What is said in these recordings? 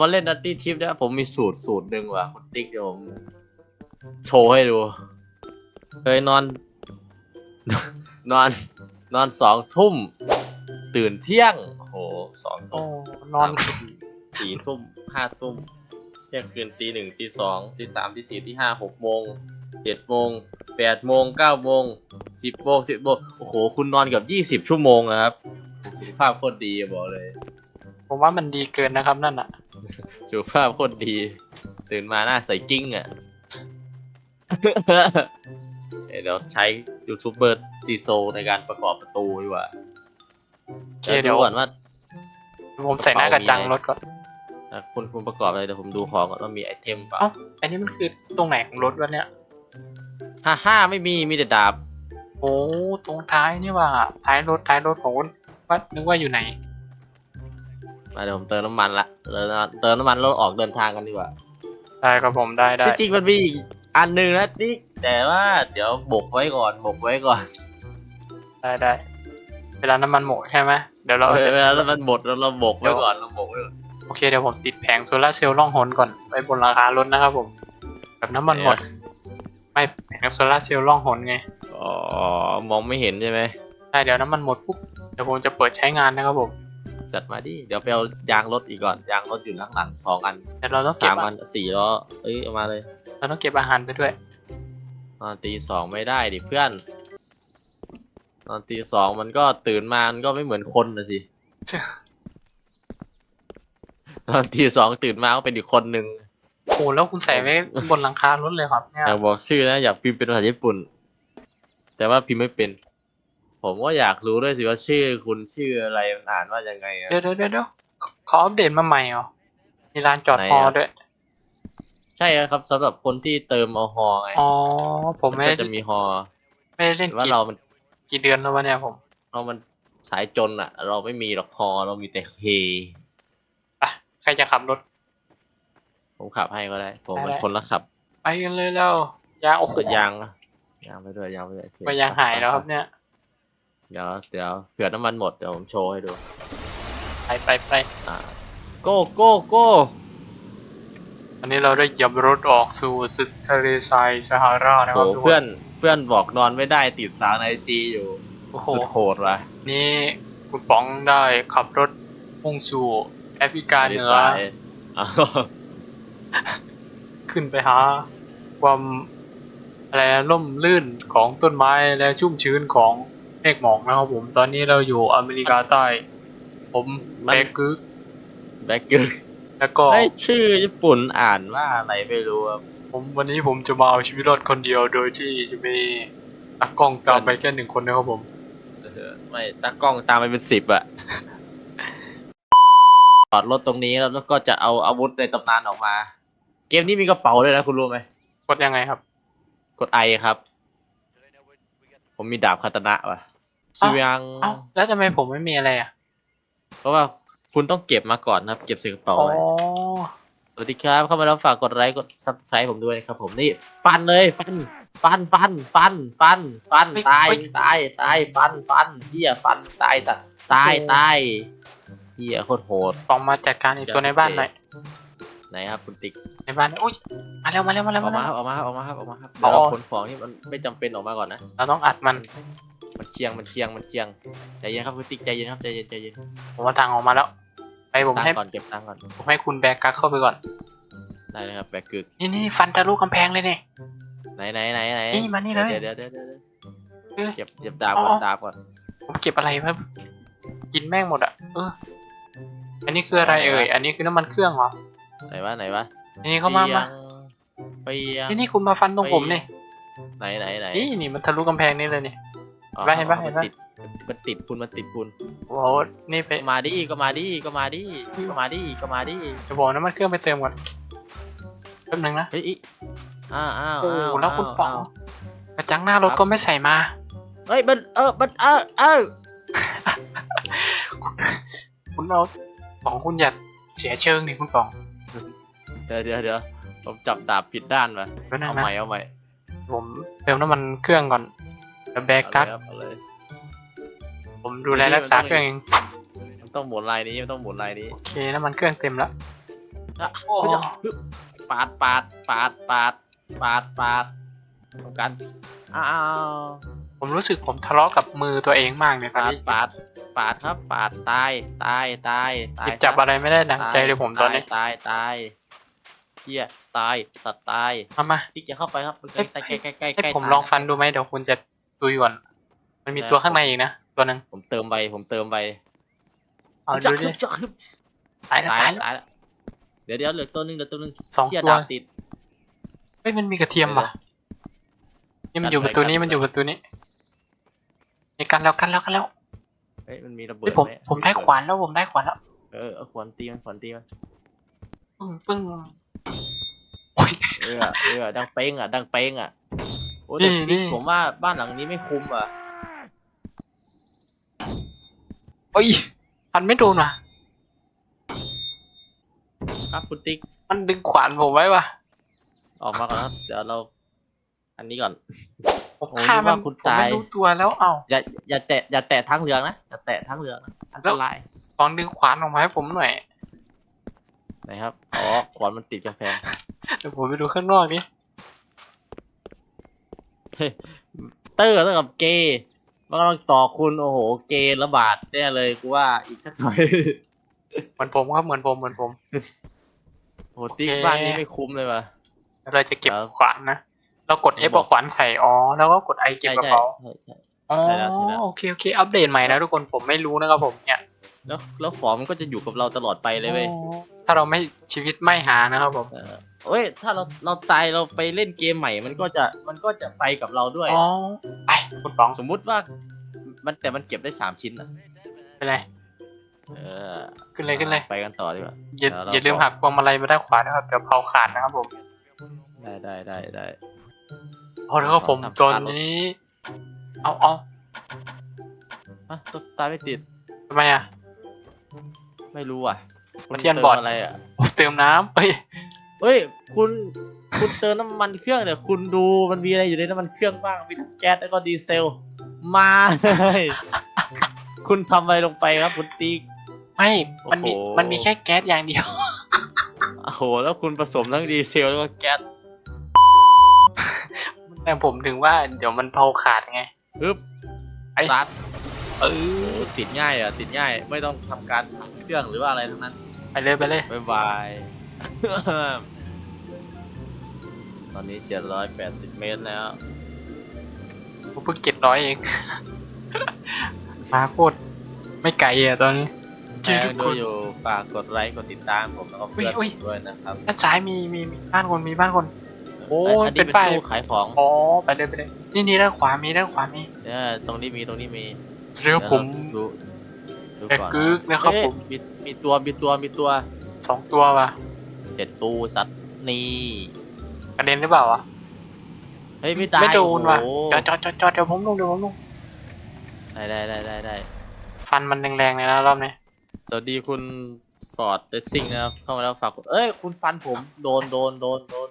มาเล่นนัตตี้ทิปเนี่ยผมมีสูตรสูตรหนึ่งว่ะคุณติ๊กเดี๋ยวผมโชว์ให้ดู เคยนอน นอน นอนสองทุ่ม ตื่นเที่ยงโอ้โหสองโอ้ทุ่มนอนสามทุ่มสี่ทุ่มห้าทุ่มเที่ยงคืนตีหนึ่งตีสองตีสามตีสี่ตีห้าหกโมงเจ็ดโมงแปดโมงเก้าโมงสิบโมงสิบโมงโอ้โห คุณนอนเกับยี่สิบชั่วโมงนะครับสุขภาพโคตรดีอะบอกเลย ผมว่ามันดีเกินนะครับนั่นอะ สุขภาพโคตรดี ตื่นมาหน้าใสกิ้งอะ เดี๋ยวใช้ยูทูบเบอร์ซีโซในการประกอบประตูดีกว่าโอเคเดี๋ยวก่อนว่าผมใส่หน้ากระจังรถก่อนอะคุณคุณประกอบอะไรแต่ผมดูของก่อนว่ามีไอเทมเปล่าเอ้าอันนี้มันคือตรงไหนของรถวะเนี่ยฮ่าฮ่าไม่มีมีแต่ดาบ โอ้ตรงท้ายนี่ว่าท้ายรถท้ายรถของคุณว่านึกว่าอยู่ไหน มาเดี๋ยวผมเติมน้ำมันละเติมน้ำเติมน้ำมันแล้วออกเดินทางกันดีกว่าได้ครับผมได้ได้ที่จริงมันมีอีกอันหนึ่งนะนี่แต่ว่าเดี๋ยวบกไว้ก่อนบกไว้ก่อนได้ได้เวลาน้ำมันหมดใช่ไหมเดี๋ยวเราเออจะเวลามันหมดเราเราบกไว้ก่อนเราบกไว้ก่อนโอเคเดี๋ยวผมติดแผงโซลาร์เซลล์ล่องหนก่อนไว้บนราคารถนะครับผมแบบน้ำมันหมด ไม่แผงโซลาร์เซลล์ล่องหนไงอ๋อมองไม่เห็นใช่ไหมใช่เดี๋ยวน้ำมันหมดปุ๊บเดี๋ยวผมจะเปิดใช้งานนะครับผม จัดมาดิ เดี๋ยวไปเอายางรถอีกก่อน ยางรถอยู่ข้างหลังสองอันแต่เราต้องเก็บสามอะอันสี่ล้อเอ้ยเอามาเลยเราต้องเก็บอาหารไปด้วยตอนตีสองไม่ได้ดิเพื่อนตอนตีสองมันก็ตื่นมามันก็ไม่เหมือนคนนะสิตอนตีสองตื่นมาก็เป็นอีกคนหนึ่งโอ้โหแล้วคุณใส่ไว้บนหลังคารถเลยครับเนี่ยอยากบอกชื่อนะอยากพิมพ์เป็นภาษาญี่ปุ่น แต่ว่าพิมพ์ไม่เป็น ผมก็อยากรู้ด้วยสิว่าชื่อคุณชื่ออะไรมันอ่านว่ายังไงอะเดี๋ยวเดี๋ยวเดี๋ยวเดี๋ยวขออัปเดตมาใหม่เหรอมีลานจอดไหนฮออะด้วย ใช่ครับสำหรับคนที่เติมเอาฮอไงอ๋อ ผมไม่ก็ได้จะมีฮอไม่ได้เล่นว่ากี่เรามันกี่เดือนแล้ววะเนี่ยผมเรามันสายจนอะเราไม่มีหรอกฮอเรามีแต่เฮอะใครจะขับรถ ผมขับให้ก็ได้ ผมเป็นได้ คนละขับไปกันเลยแล้วยางโอ้โหเปิดยางนะยางไปด้วยยางไปด้วยไปยางหายแล้วครับเนี่ย เดี๋ยวเดี๋ยวเผื่อน้ำมันหมดเดี๋ยวผมโชว์ให้ดู ไปไปไปอ่าโก้โก้โก้อันนี้เราได้เหยับรถออกสู่สุดทะเลทรายซาฮารานะโหครับทุกคเพื่อนเพื่อนบอกนอนไม่ได้ติดสาวในจีอยู่โอ้โหสุดโหดว่ะนี่คุณป๋องได้ขับรถมุ่งสู่แอฟริกาเหนือสายอ้าวขึ้นไปหาความอะไรนะร่มลื่นของต้นไม้และชุ่มชื้นของ เมฆหมอกนะครับผม ตอนนี้เราอยู่อเมริกาใต้ ผมแบกกึกแบ็กเกอร์แล้วก็ไอยชื่อญี่ปุ่นอ่านว่าอะไรไม่รู้อะผมวันนี้ผมจะมาเอาชีวิตรอดคนเดียว โดยที่จะมีตากล้องตามไปแค่หนึ่งคนนะครับผม เออไม่ตากล้องตามไปเป็นสิบอะจอดรถตรงนี้แล้วก็จะเอาอาวุธในตำนานออกมา เกมนี้มีกระเป๋าด้วยนะคุณรู้ไหม กดยังไงครับ กดไอครับ ผมมีดาบคาตานะว่ะ อ้าวเชียงเอ้าแล้วทำไมผมไม่มีอะไรอะเพราะว่าคุณต้องเก็บมาก่อนนะครับ เก็บใส่กระเป๋าอ๋อไว้สวัสดีครับ เข้ามาแล้วฝากกดไลค์กดซับสไครต์ผมด้วยนะครับผมนี่ฟันเลยฟันฟันฟันฟันฟันฟันตายตายตายฟันฟันเฮียฟันตายสัตว์ตายตายเฮียโคตรโหดป๋องมาจัดการอีกตัวในบ้านหน่อยไหนครับคุณติ๊กในบ้านอุ้ยมาแล้วมาแล้วมาแล้วออกมามาแล้ควรับออกมาครับออกมาครับออกมาครับเอาเดี๋ยวเราออกขนของนี่มันไม่จำเป็นออกมาก่อนนะ เราต้องอัดมัน มันเคียงมันเคียงมันเคียงใจเย็นครับคุณติ๊กใจเย็นครับใจเย็นใจเย็นผมมาทางออกมาแล้ว ไปผมตั้งให้ก่อนเก็บตังค์ก่อนผมให้คุณแบกกักเข้าไปก่อน ได้เลยครับแบกกึกนี่นี่ฟันทะลุกำแพงเลยเนี่ยไหนไหนไหนไหนนี่มานี่เลยเดี๋ยวเดี๋ยวเดี๋ยวเดี๋ยวเอ้ยเก็บเก็บดาบอ๋ก่ออนดาบก่อนผมเก็บอะไรมากินแม่งหมดอะเอออันนี้คืออะไรเอ่ยอันนี้คือน้ำมันเครื่องเหรอไหนวะไหนวะนี่เขามามาเปียงนี่นี่คุณมาฟันตรงผมนี่ไหนไหนไหนนี่นี่มันทะลุกำแพงนี่เลยนี่ อ๋อเห็นปะเห็นปะ มัติดมันติดคุณมันติดคุณโอ้โหนี่ไปก็มาดิก็มาดิก็มาดิก็มาดิก็มาดิจะบอกน้ำมันเครื่องไปเติมก่อนแป๊บนึงนะ เฮ้ยอิอ้าวอ้าวโอ้โหอ้าวแล้วคุณป๋องาวกระจังหน้ารถก็ไม่ใส่มา เฮ้ยมันเออมันเออเออคุณเอาป๋องคุณอย่าเสียเชิงนี่คุณป๋องเดี๋ยวเดี๋ยวเดี๋ยวผมจับดาบผิดด้านวะแป๊บนึงเอานะใหม่เอาใหม่ผมเติมน้ำมันเครื่องก่อน แล้วแบกกักเอาเลยผมดูแลรักษาเครื่องเองมันต้องหมุนลายนี้มันต้องหมุนลายนี้โอเคน้ำมันเครื่องเต็มแล้วนอะโอ้เฮ้ยฮึบปาดปาดปาดปาดปาดปาดทำกันอ้าวผมรู้สึกผมทะเลาะกับมือตัวเองมากเนี่ยตอนปาดนี้ปาดปาดครับปาดตายตายตายตาหยยิบจับคอะไรไม่ได้ดังใจเลยผมตอนนี้ตายตายเฮียตายตัดตายเอามาที่จะเข้าไปครับใกเอ้ล้ยใกล้ใกล้ใกล้ให้ใกล้ผมตายลองฟันดูไหมเดี๋ยวคุณจะ ตุยก่อน มันมีตัวข้างในอีกนะ ตัวหนึ่งผมเติมไปผมเติมไปเอาจัดูกดิฮึบจักฮึบตายแล้วตายตายแล้วแล้วตายแล้ว เดี๋ยวเดี๋ยวเหลือตัวหนึงเหลือตัวหนึงสองเชี่ยตัวดาบติดเฮ้ยมันมีกระเทียมว่ะนี่มันอยู่ประตูนี้มันอยู่ประตูนี้นี่กันแล้วกันแล้วกันแล้วเฮ้ยมันมีระเบิเฮ้ยดผมไหผมได้ขวานแล้วผมได้ขวานแล้ว เออเอาขวานตีมันขวานตีมันปึ้งปึ้งโอ้ยเออเออดังเป้งอะดังเป้งอะโอ้นี่แต่นี่ติ๊กผมว่าบ้านหลังนี้ไม่คุ้มอะโอ้ยฟันไม่โดนว่ะ ครับคุณติ๊กมันดึงขวานผมไว้ว่ะออกมาก่อนครับ เดี๋ยวเรา อันนี้ก่อน ผมโอ้ยฆ่ามันนึกว่าคุณผมไม่ตายรู้ตัวแล้วเอ้าอย่าอย่าแตะอย่าแตะทั้งเรืองนะอย่าแตะทั้งเรืองนะอันตรายลองดึงขวานออกมาให้ผมหน่อย นะครับอ๋อขวานมันติดกำแพงเดี๋ยวผมไปดูข้างนอกนี่ เตอร์เท่ากับเกย์มันกำลังต่อคุณโอ้โห เกย์ระบาดแน่เลยกูว่าอีกสักหน่อยเหมือนผมครับเหมือนผมเหมือนผมโอ้โหติ๊กโอเค บ้านนี้ไม่คุ้มเลยว่ะแล้วเราจะเก็บครับ ขวานนะ เรากด F เอาขวานใส่อ๋อแล้วก็กด I เก็บใช่กระใช่เป๋าใช่ใช่ อ๋อใช่แล้วใช่แล้ว โอเคโอเค อัปเดตใหม่นะทุกคนผมไม่รู้นะครับผมเนี่ยแล้วแล้วของมันก็จะอยู่กับเราตลอดไปเลยเว้ยอ๋อถ้าเราไม่ชีวิตไม่หานะครับผม เออ เอ้ย ถ้าเราเราตายเราไปเล่นเกมใหม่ มันก็จะมันก็จะไปกับเราด้วย อ๋อไปคุณป๋องสมมุติว่า มันแต่มันเก็บได้สามชิ้นอะไปเลยเออขึ้นเลยขึ้นเลยไปกันต่อดีกว่าอย่าเดี๋ยวเราอย่าลืมหักพวงมาลัยมาด้านขวานะครับเดี๋ยวเผาขาดนะครับผมได้ได้ได้ได้พอแล้วก็ผมสามตอนสามนี้ เอาเอาอะตัวตายไม่ติดทำไมอะ ไม่รู้อะคุณเทียนบอร์ดติมอะไรอะผมเติมน้ำเฮ้ย เฮ้ย คุณ คุณเติมน้ำมันเครื่องเดี๋ยวคุณดูมันมีอะไรอยู่ในน้ำมันเครื่องบ้าง มีทั้งแก๊สแล้วก็ดีเซล มาเลย คุณทำอะไรลงไปครับคุณติ๊ก ไม่ มันมีโอ้โห มันมีแค่แก๊สอย่างเดียว โอ้โห แล้วคุณผสมทั้งดีเซลแล้วก็แก๊สแต่ผมถึงว่าเดี๋ยวมันเผาขาดไง ปึ๊บไอ้สตาร์ทเอโอ้อโหติดง่ายอะ ติดง่าย ไม่ต้องทำการขับเครื่องหรือว่าอะไรทั้งนั้น ไปเลยไปเลย บ๊ายบาย ตอนนี้780เมตรแล้ว ผมเพิ่งเจ็ดร้อยเอง มาโคตรไม่ไกลอะตอนนี้แจ้งดูอยู่ฝากกดไลค์กดติดตามผมแล้วก็เพื่อนอุ๊ยผมด้วยนะครับด้านซ้ายมีมีมีบ้านคนมีบ้านคน โอ้อันเป็นี้นเป็นป้าย ตู้ขายของอ๋อไปเลยไปเลยนี่นี่ด้านขวามีด้านขวามีเนี่ยตรงนี้มีตรงนี้มีเรือผม เดี๋ยวเราดูดูแต่ก่อนกึกนะครับเอ๊ผมมีมีตัวมีตัวมีตัวสองตัวว่ะ เจ็ดตู้สัตว์นี่กระเด็นหรือเปล่าวะเฮ้ยไม่ตายไม่โดนว่ะโอ้โหจอดจอดจอดจอดเดี๋ยวผมลงเดี๋ยวผมลงได้ได้ได้ได้ได้ฟันมันแรงๆเลยนะรอบนี้สวัสดีคุณฟอร์ดเดซิ่งนะครับเข้ามาแล้วฝากกดเอ้ยคุณฟันผมโดนโดนโดนโดน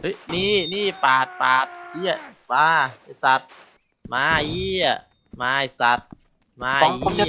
เฮ้ยนี่นี่ปาดปาดเหี้ยมาไอสัตว์มาไอ้เหี้ยมาไอสัตว์มาฟไอ้องผมจะ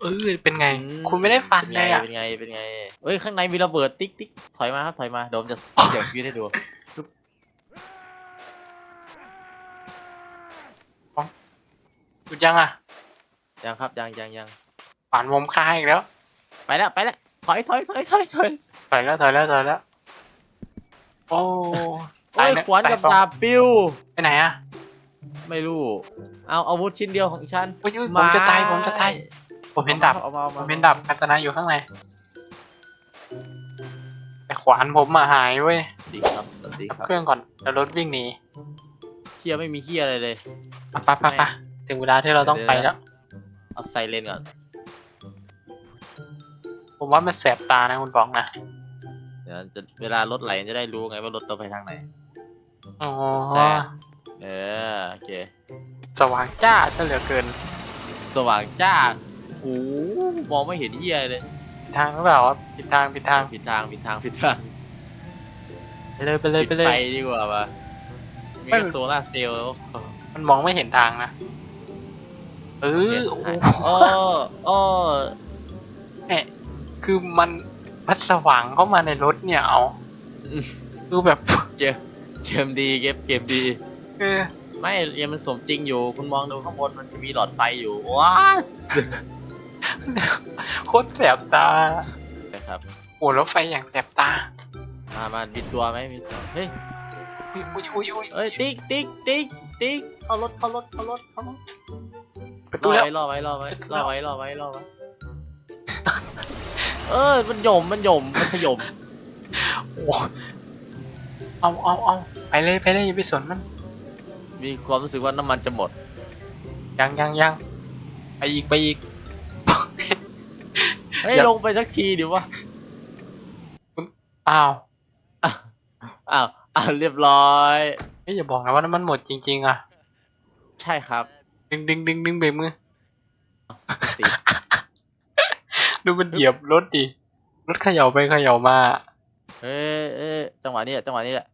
เหี้ยเออเป็นไงอืคุณไม่ได้ฟันเป็นเลไงยอะเป็นไงเป็นไงเอ้ยข้างในมีระเบิดติ๊กติ๊กถอยมาครับถอยมาเดี๋ยวผมจะเสียงฟีดให้ดูหยุดยังอะยังครับยังยังยังฝันผมคาอีกแล้ว ไปแล้วไปแล้วถอยถอยถอยถอยถอยถอยแล้วถอยแล้วถอยแล้วโอ้โอ้ยตายะขวานตายกับสองดาบปิ้วไปไหนอะไม่รู้ เอาอาวุธชิ้นเดียวของฉันโอ้ยผมจะตายผมจะตาย ผมเห็นดาบเอามาเอาผมา มเห็นดาบคาตนาอยู่ข้างในแต่ขวานผมมาหายเว้ยสวัสดีครับสวัสดีครับเครื่องก่อนแล้วรถวิ่งหนีเฮียไม่มีเฮียอะไรเลยไปไปไปไปถึงเวลาที่เราต้องไปแล้ว เอาไซเลนก่อน ผมว่ามันแสบตานะคุณบอกนะเดี๋ยวจะเวลารถไหลจะได้รู้ไงว่ารถเราไปทางไหน อ๋อแสบ เออโอเค สว่างจ้าซะเหลือเกิน สว่างจ้าโอ้โหมองไม่เห็นเฮียเลยผิดทางหรือเปล่าวะผิดทางผิดทางผิดทางผิดทางผิดทางไปเลยไปเลยปิดไปเลไฟย ดีกว่าปะมีไม่ โซล่าร์เซลล์มันมองไม่เห็นทางนะเออโอ้โหโอ้โอ้แม่คือมันพัดสว่างเข้ามาในรถเนี่ยเอาอืมดูแบบเกมเกมดีเกมเกมดี เออไม่ยังมันสมจริงอยู่ คุณมองดูข้างบนมันจะมีหลอดไฟอยู่ว้า โคตรแสบตานะครับโอ้แล้วไฟอย่างแสบตามามาบิดตัวไหมบิดตัวเฮ้ยอุ้ยอุ้ยอุ้ยอุ้ยเอ้ยติ๊กติ๊กติ๊กติ๊กเข้ารถเข้ารถเข้ารถเข้ารถประตูแล้วรอไว้รอไว้ประตูรแล้อวไว้รอไว้รอไว้เออมันหย่มมันหย่มมันขยมโอ้เอาเอาเอาไปเลยไปเลยอย่าไปสนมัน มีความรู้สึกว่าน้ำมันจะหมด ยังยังยังไปอีกไปอีก เฮ้ย อย่า ลงไปสักทีดิวะ อ้าวอ้าวอ้าวเรียบร้อยเฮ้ยอย่าบอกนะว่าน้ำมันหมดจริงๆอะ ใช่ครับ ดึงดึงดึงดึงเบรกมือ ติด ดูมันเหยียบรถดิ รถเขย่าไปเขย่ามา เอ้ยเอ้ยจังหวะนี้แหละจังหวะนี้แหละ